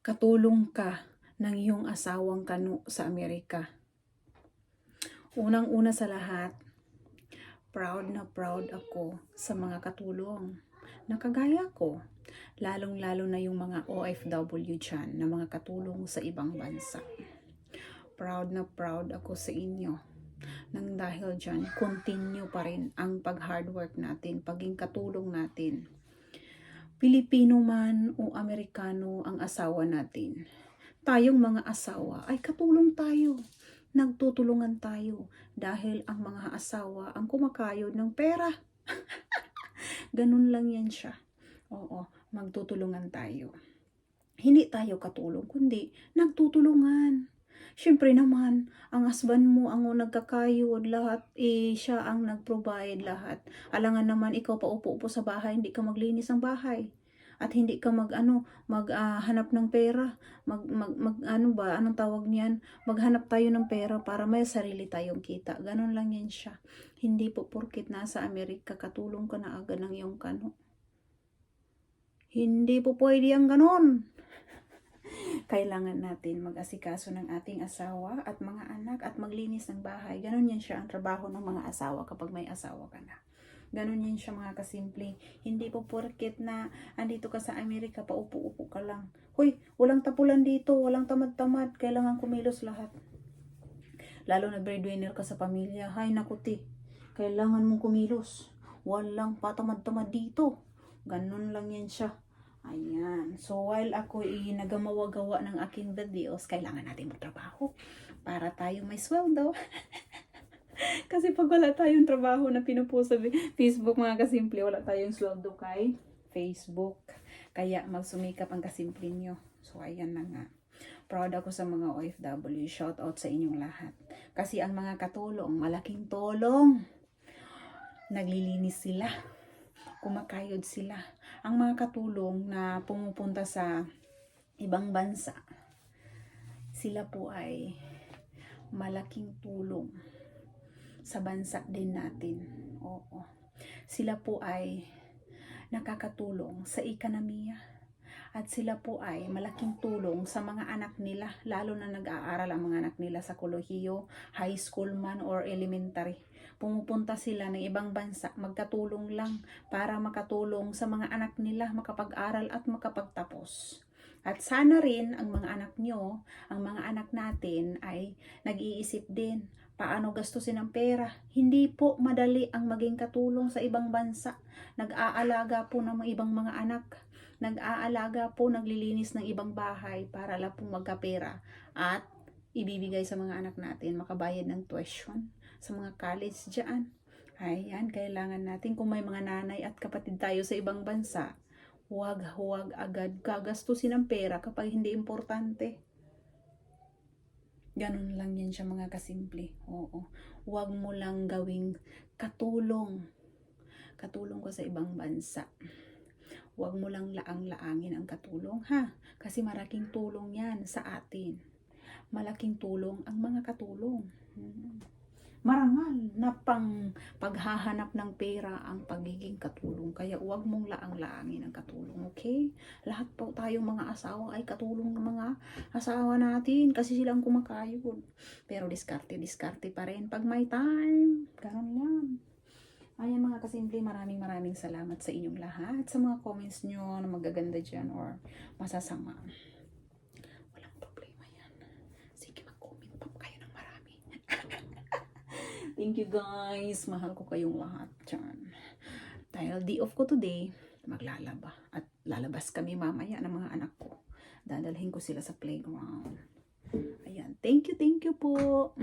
katulong ka ng iyong asawang kanu sa Amerika. Unang-una sa lahat, proud na proud ako sa mga katulong na kagaya ko, lalong-lalo na yung mga OFW dyan na mga katulong sa ibang bansa. Proud na proud ako sa inyo nang dahil dyan, continue pa rin ang pag-hard work natin, paging katulong natin. Pilipino man o Amerikano ang asawa natin. Tayong mga asawa ay katulong tayo. Nagtutulungan tayo dahil ang mga asawa ang kumakayod ng pera. Ganun lang yan siya. Oo, magtutulungan tayo. Hindi tayo katulong, kundi nagtutulungan. Siyempre naman, ang husband mo ang nagkakayod lahat, eh, siya ang nag-provide lahat. Alangan naman ikaw pa upo-upo sa bahay, hindi ka maglinis ng bahay. At hindi ka mag ano, maghanap ng pera. Mag, mag, mag ano ba, anong tawag niyan? Maghanap tayo ng pera para may sarili tayong kita. Ganon lang yan siya. Hindi po porkit nasa Amerika, katulong ka na agad ng iyong kano. Hindi po pwede ang ganon kailangan natin mag-asikaso ng ating asawa at mga anak at maglinis ng bahay. Ganon yan siya ang trabaho ng mga asawa kapag may asawa ka na. Ganon yan siya mga kasimple. Hindi po porket na andito ka sa Amerika, paupo-upo ka lang. Hoy, walang tapulan dito, walang tamad-tamad, kailangan kumilos lahat. Lalo na breadwinner ka sa pamilya, hay nakuti, kailangan mong kumilos. Walang patamad-tamad dito. Ganon lang yan siya. Ayan. So, while ako nagamawa-gawa ng aking videos, kailangan natin magtrabaho para tayo may sweldo. Kasi pag wala tayong trabaho na pinupost sa Facebook, mga kasimple, wala tayong sweldo kay Facebook. Kaya magsumikap ang kasimple nyo. So, ayan na nga. Proud ako sa mga OFW. Shout out sa inyong lahat. Kasi ang mga katulong, malaking tulong. Naglilinis sila. Kumakayod sila ang mga katulong na pumupunta sa ibang bansa, sila po ay malaking tulong sa bansa din natin. Oo. Sila po ay nakakatulong sa ekonomiya at sila po ay malaking tulong sa mga anak nila, lalo na nag-aaral ang mga anak nila sa kolehiyo, high school man or elementary. Pumupunta sila ng ibang bansa, magkatulong lang para makatulong sa mga anak nila makapag-aral at makapagtapos. At sana rin ang mga anak nyo, ang mga anak natin ay nag-iisip din paano gastusin ang pera. Hindi po madali ang maging katulong sa ibang bansa. Nag-aalaga po ng ibang mga anak. Nag-aalaga po, naglilinis ng ibang bahay para lang po magkapera. At ibibigay sa mga anak natin, makabayad ng tuition sa mga college dyan. Ayan, kailangan natin kung may mga nanay at kapatid tayo sa ibang bansa, huwag huwag agad gagastusin ang pera kapag hindi importante. Ganun lang yan siya mga kasimple. Oo. Huwag mo lang gawing katulong. Katulong ko sa ibang bansa. Huwag mo lang laang-laangin ang katulong ha. Kasi malaking tulong yan sa atin. Malaking tulong ang mga katulong. Hmm. Marangal na pang paghahanap ng pera ang pagiging katulong. Kaya huwag mong laang-laangin ang katulong, okay? Lahat po tayong mga asawa ay katulong ng mga asawa natin kasi silang kumakayod. Pero diskarte-diskarte pa rin pag may time. Ganun yan. Ayan mga kasimple, maraming maraming salamat sa inyong lahat sa mga comments nyo na magaganda dyan or masasama. Walang problema yan. Sige, mag-comment pa kayo ng marami. Thank you guys. Mahal ko kayong lahat dyan. Dahil day off ko today, maglalaba. At lalabas kami mamaya ng mga anak ko. Dadalhin ko sila sa playground. Ayan. Thank you, thank you po.